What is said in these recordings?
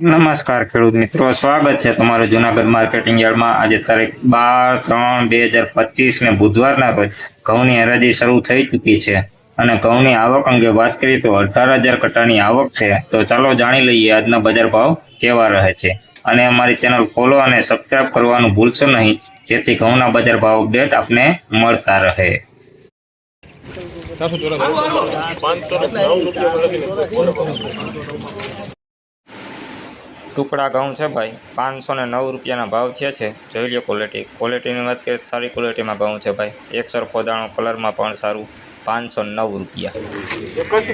નમસ્કાર ખેડૂત મિત્રો, સ્વાગત છે તમારું જુનાગઢ માર્કેટિંગ યાર્ડમાં. આજે તારીખ બાર ત્રણ બે હજાર પચીસ ને બુધવારના રોજ ઘઉંની હરાજી શરૂ થઈ ચૂકી છે. અને ઘઉંની આવક અંગે વાત કરીએ તો અઢાર હજાર કટ્ટાની આવક છે. તો ચાલો જાણી લઈએ આજના બજાર ભાવ કેવા રહે છે. અને અમારી ચેનલ ફોલો અને સબસ્ક્રાઇબ કરવાનું ભૂલશો નહીં, જેથી ઘઉંના બજાર ભાવ અપડેટ આપને મળતા રહે. ટુકડા ઘઉં છે ભાઈ. પાંચસો ને નવ રૂપિયાના ભાવ થયા છે. જોઈ લો ક્વોલિટી ક્વોલિટીની વાત કરીએ સારી ક્વોલિટીમાં ઘઉં છે ભાઈ. એક સરખો દાણો કલરમાં પણ સારું. પાંચસો નવ રૂપિયા. છે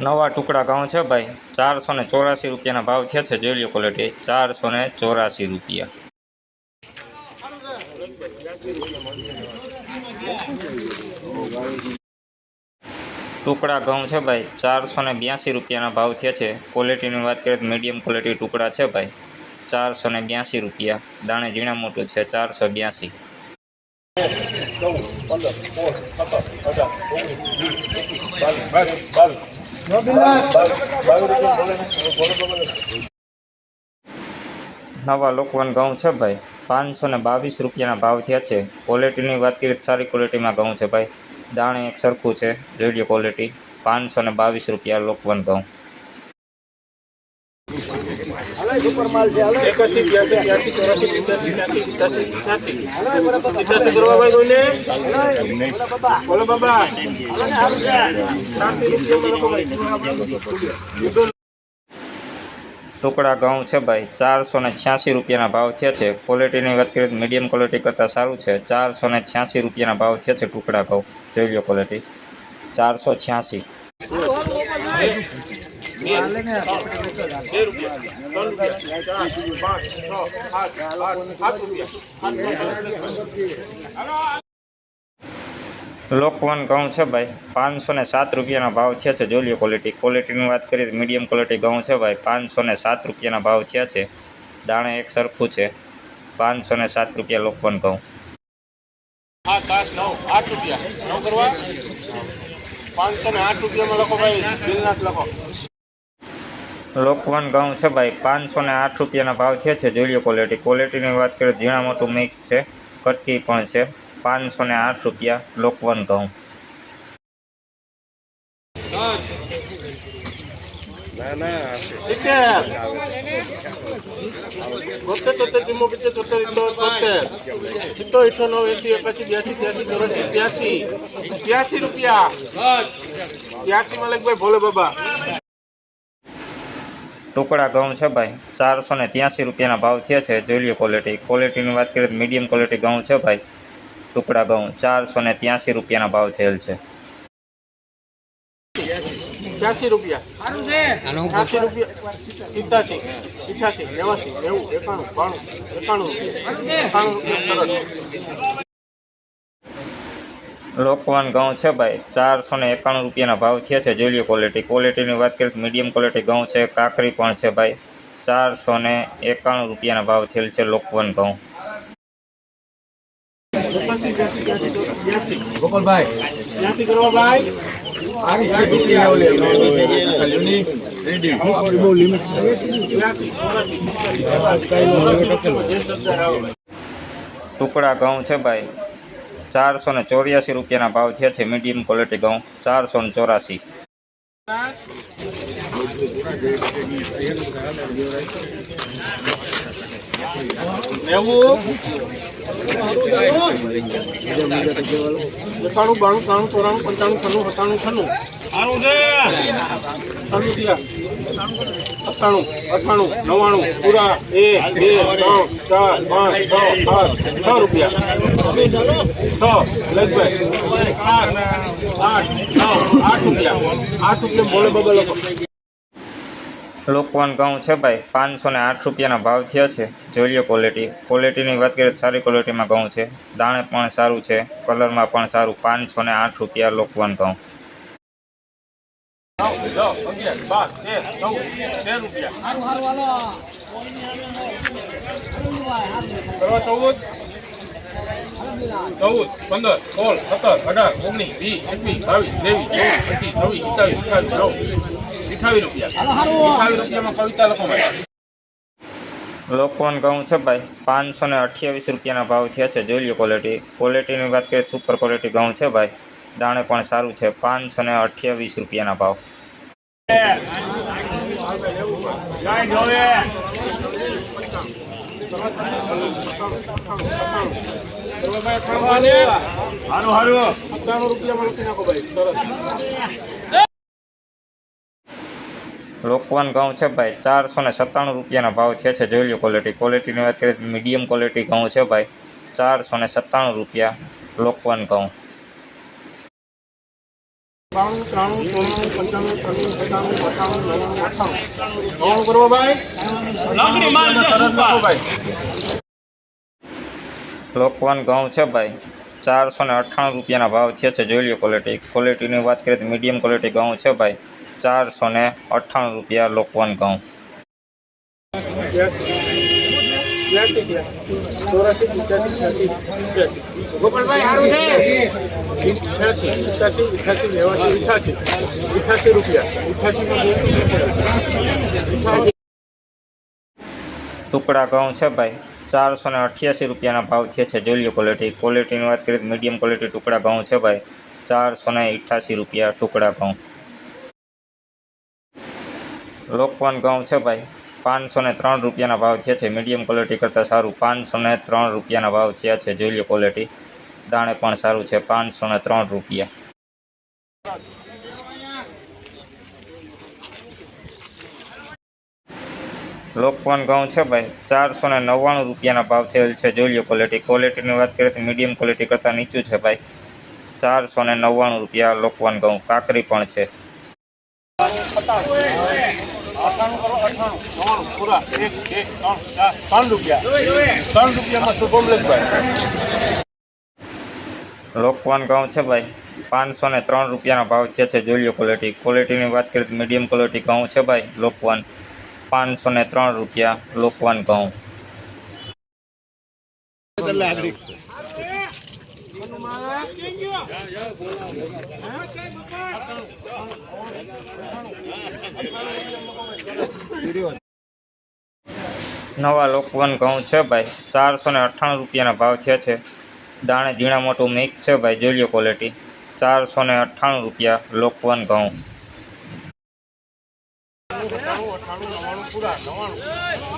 નવા ટુકડા ઘઉં છે ભાઈ. ચારસો ને ચોરાસી રૂપિયાના ભાવ થયા છે. જોઈ લો ક્વોલિટી ચારસો ને ચોરાસી રૂપિયા. ટુકડા ઘઉં છે ભાઈ. ચારસો ને બ્યાસી રૂપિયાના ભાવ થયા છે. ક્વોલિટીની વાત કરીએ તો મીડિયમ ક્વોલિટી ટુકડા છે ભાઈ. ચારસો ને બ્યાસી રૂપિયા. દાણે ઝીણા મોટું છે, ચારસો બ્યાસી. નવા લોકવન ઘઉં છે ભાઈ. પાંચસો ને બાવીસ રૂપિયાના ભાવ થયા છે ક્વોલિટીની વાત કરીએ તો સારી ક્વોલિટીમાં ઘઉં છે ભાઈ દાણે એક સરખું છે જોઈ ક્વોલિટી પાંચસો ને બાવીસ રૂપિયા લોકવન ઘઉં બોલો બ્યાસી ટુકડા ઘઉં છે ભાઈ. ચારસો ને છ્યાસી રૂપિયાના ભાવ થયા છે. ક્વોલિટીની વાત કરીએ તો મીડિયમ ક્વોલિટી કરતાં સારું છે. ચારસો ને છ્યાસી રૂપિયાના ભાવ થયા છે ટુકડા ઘઉં. જોઈ લો ક્વોલિટી ચારસો છ્યાસી ત્રણ રૂપિયા ચાર પાંચ છ આઠ આઠ સાત રૂપિયા લોકવન ઘઉં છે ભાઈ. પાંચસો ને સાત રૂપિયાના ભાવ થયા છે. લો ક્વોલિટી ક્વોલિટીની વાત કરીએ તો મીડિયમ ક્વોલિટી ઘઉં છે ભાઈ. પાંચસો ને સાત રૂપિયાના ભાવ થયા છે. દાણે એક સરખું છે. પાંચસો ને સાત રૂપિયા લોકવન ઘઉં. લોકવન ઘઉં છે ભાઈ. પાંચસો ને આઠ રૂપિયાના ભાવ થયા છે. લો ક્વોલિટી ક્વોલિટીની વાત કરીએ ઝીણા મોટું મિક્સ છે. કટકી પણ છે. પાંચસો ને આઠ રૂપિયા લોકવન ઘઉં. ટુકડા ઘઉં છે ભાઈ ચારસો ને ત્યાંસી રૂપિયાના ભાવ થયા છે. જોઈ લો ક્વોલિટી ક્વોલિટીની વાત કરીએ તો મીડિયમ ક્વોલિટી ઘઉં છે ભાઈ. ટુકડા ઘઉં ચારસો ને ત્યાંસી રૂપિયાના ભાવ થયેલ છે. ત્યાસી રૂપિયા. ત્યાસી રૂપિયા. સિત્તાસી ઇઠ્યાસી નેવાસી નેવું એકાણું બાણું એકાણું એકાણું રૂપિયા ઘઉં છે ભાઈ ચારસો ને એકાણું રૂપિયાના ભાવ થયા છે જોઈ લો ક્વોલિટી ક્વોલિટીની વાત કરીએ તો મીડિયમ ક્વોલિટી ઘઉં છે કાકરી પણ છે ભાઈ ચારસો ને એકાણું રૂપિયાના ભાવ થયેલ છે લોકવન ઘઉં. ગોપાલભાઈ. ત્યાંથી કરવા ભાઈ. ટુકડા ઘઉં છે ભાઈ. ચારસો ને ચોર્યાસી રૂપિયાના ભાવ થયા છે મીડિયમ ક્વોલિટી ઘઉં. ચારસો ને ચોરાસી નેવું બાણું ત્રાણું ચોરાણું પંચાણું છન્નું સત્તાણું છન્નું સારું છે સત્તાણું અઠ્ઠાણું નવ્વાણું પૂરા એક બે ત્રણ ચાર પાંચ છ આઠ છ રૂપિયા. છ લગભગ આઠ, નવ, આઠ રૂપિયા. આઠ રૂપિયા બોલે બબલ લોકવન ઘઉં છે ભાઈ. પાંચસો ને આઠ રૂપિયાના ભાવ થયા છે. જોઈ લો ક્વોલિટી ક્વોલિટીની વાત કરીએ તો સારી ક્વોલિટીમાં ઘઉં છે. દાણે પણ સારું છે. કલરમાં પણ સારું. પાંચસો ને આઠ રૂપિયા લોકવાન ઘઉં. ચૌદ, પંદર, સોળ, સત્તર, અઢાર, ઓગણીસ, વીસ, એકવીસ, બાવીસ, ત્રેવીસ, ચોવીસ, પચીસ, છવ્વીસ સત્તાવીસ અઠાવીસ નવ અઠાવીસ રૂપિયા. રૂપિયામાં કવિતા લખો ભાઈ લોકવન ઘઉં છે ભાઈ પાંચસો ને અઠ્યાવીસ રૂપિયાના ભાવ થયા છે જોઈ લો ક્વોલિટી ક્વોલિટીની વાત કરીએ સુપર ક્વોલિટી ઘઉં છે ભાઈ. દાણે પણ સારું છે પાંચસો ને અઠ્યાવીસ રૂપિયાના ભાવ. હારું હારું રૂપિયામાં લખી નાખો ભાઈ સરસ. લોકવન ઘઉં છે ભાઈ, ચારસો ને સત્તાણું રૂપિયાના ભાવ થયા છે. જોઈ લો ક્વોલિટી ક્વોલિટીની વાત કરીએ મીડિયમ ક્વોલિટી ઘઉં છે ભાઈ, ચારસો ને સત્તાણું રૂપિયા લોકવાન ઘઉં. લોકવન ઘઉં છે ભાઈ, ચારસો ને અઠ્ઠાણું રૂપિયાના ભાવ થયા છે. જોઈ લો ક્વોલિટી ક્વોલિટીની વાત કરીએ તો મીડિયમ ક્વોલિટી ઘઉં છે ભાઈ ચારસો ને અઠ્ઠાણું રૂપિયા લોકવન ઘઉં ટુકડા ઘઉં છે ભાઈ ચારસો ને અઠ્યાસી રૂપિયાના ભાવ થયા છે જોઈ લો ક્વોલિટી ક્વોલિટીની વાત કરીએ તો મીડિયમ ક્વોલિટી ટુકડા ઘઉં છે ભાઈ ચારસો ને અઠ્યાસી રૂપિયા ટુકડા ઘઉં લોકવન ઘઉં છે ભાઈ. પાંચસો ને ત્રણ રૂપિયાના ભાવ થયા છે. મીડિયમ ક્વોલિટી કરતાં સારું. પાંચસો ને ત્રણ રૂપિયાના ભાવ થયા છે. જોઈ લો ક્વોલિટી. દાણે પણ સારું છે. પાંચસો ને ત્રણ રૂપિયા. લોકવાન ઘઉં છે ભાઈ. ચારસો ને નવ્વાણું રૂપિયાના ભાવ થયેલ છે. જોઈ લો ક્વોલિટી. ક્વોલિટીની વાત કરીએ તો મીડિયમ ક્વોલિટી કરતાં નીચું છે ભાઈ. ચારસો ને નવ્વાણું રૂપિયા લોકવાન ઘઉં કાકરી પણ છે. અઠાણું કરો અઠાણું. નવ્વાણું પૂરા. એક એક ત્રણ ચાર ત્રણ રૂપિયા. ત્રણ રૂપિયામાં શુભમલેશભાઈ લોકવન ઘઉં છે ભાઈ. પાંચસો ને ત્રણ રૂપિયાના ભાવ થયા છે જોઈ લો ક્વોલિટી. ક્વોલિટીની વાત કરીએ તો મીડિયમ ક્વોલિટી ઘઉં છે ભાઈ લોકવાન. પાંચસો ને ત્રણ રૂપિયા લોકવાન ઘઉં નવા લોકવન ઘઉં છે ભાઈ. ચારસો ને અઠ્ઠાણું રૂપિયાના ભાવ થયા છે. દાણે ઝીણા મોટું મિક્સ છે ભાઈ, જોઈ લો ક્વોલિટી ચારસો ને અઠ્ઠાણું રૂપિયા લોકવન ઘઉં.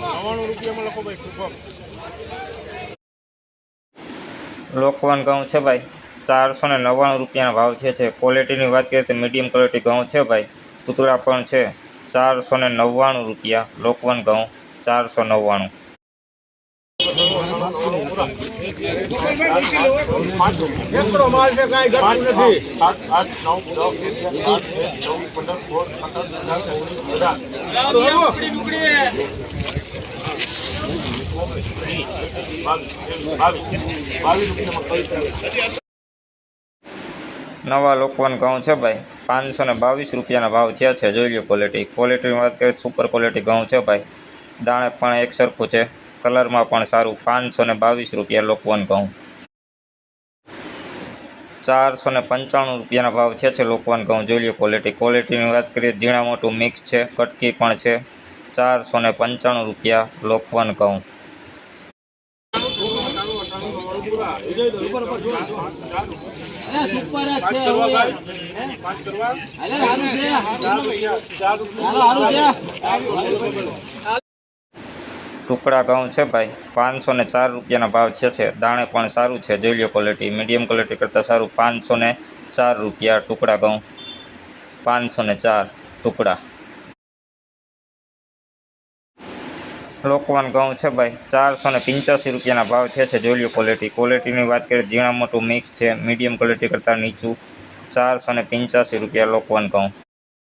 નવ્વાણું રૂપિયામાં લખો ભાઈ લોકવન ઘઉં છે ભાઈ ચારસો ને નવ્વાણું રૂપિયાના ભાવ છે ક્વોલિટીની વાત કરીએ તો મીડિયમ ક્વોલિટી ઘઉં છે ભાઈ પૂતળા પણ છે ચારસો ને નવ્વાણું રૂપિયા લોકવન ઘઉં ચારસો નવ્વાણું એકડો માલ છે કાંઈ ઘટતું નથી આઠ આઠ નવ દસ અગિયાર આઠ એક ચૌદ પંદર સોળ સત્તર અઢાર ઓગણીસ અઢાર બાવીસ બાવીસ રૂપિયામાં કઈ નવા લોકવન ઘઉં છે ભાઈ. પાંચસો ને બાવીસ રૂપિયાના ભાવ થયા છે. જોઈ લો ક્વોલિટી ક્વોલિટીની વાત કરીએ સુપર ક્વોલિટી ઘઉં છે ભાઈ. દાણે પણ એક સરખું છે. કલરમાં પણ સારું. પાંચસો ને બાવીસ રૂપિયા લોકવન ઘઉં. ચારસો ને પંચાણું રૂપિયાના ભાવ થયા છે લોકવન ઘઉં. જોઈ લો ક્વોલિટી ક્વોલિટીની વાત કરીએ ઝીણા મોટું મિક્સ છે. કટકી પણ છે. ચારસો ને પંચાણું રૂપિયા લોકવન ઘઉં. પાંચ કરવા ટુકડા ઘઉં છે ભાઈ. પાંચસો ને ચાર રૂપિયાના ભાવ છે છે. દાણે પણ સારું છે. જોઈ લો ક્વોલિટી મીડિયમ ક્વોલિટી કરતાં સારું. પાંચસો ને ચાર રૂપિયા ટુકડા ઘઉં. પાંચસો ને ચાર ટુકડા. લોકવાન ઘઉં છે ભાઈ. ચારસો ને પંચ્યાસી રૂપિયાના ભાવ થયા છે. જોઈ લો ક્વોલિટી ક્વોલિટીની વાત કરીએ ઝીણા મોટું મિક્સ છે. મીડિયમ ક્વોલિટી કરતાં નીચું ચારસો ને પંચ્યાસી રૂપિયા લોકવાન ઘઉં.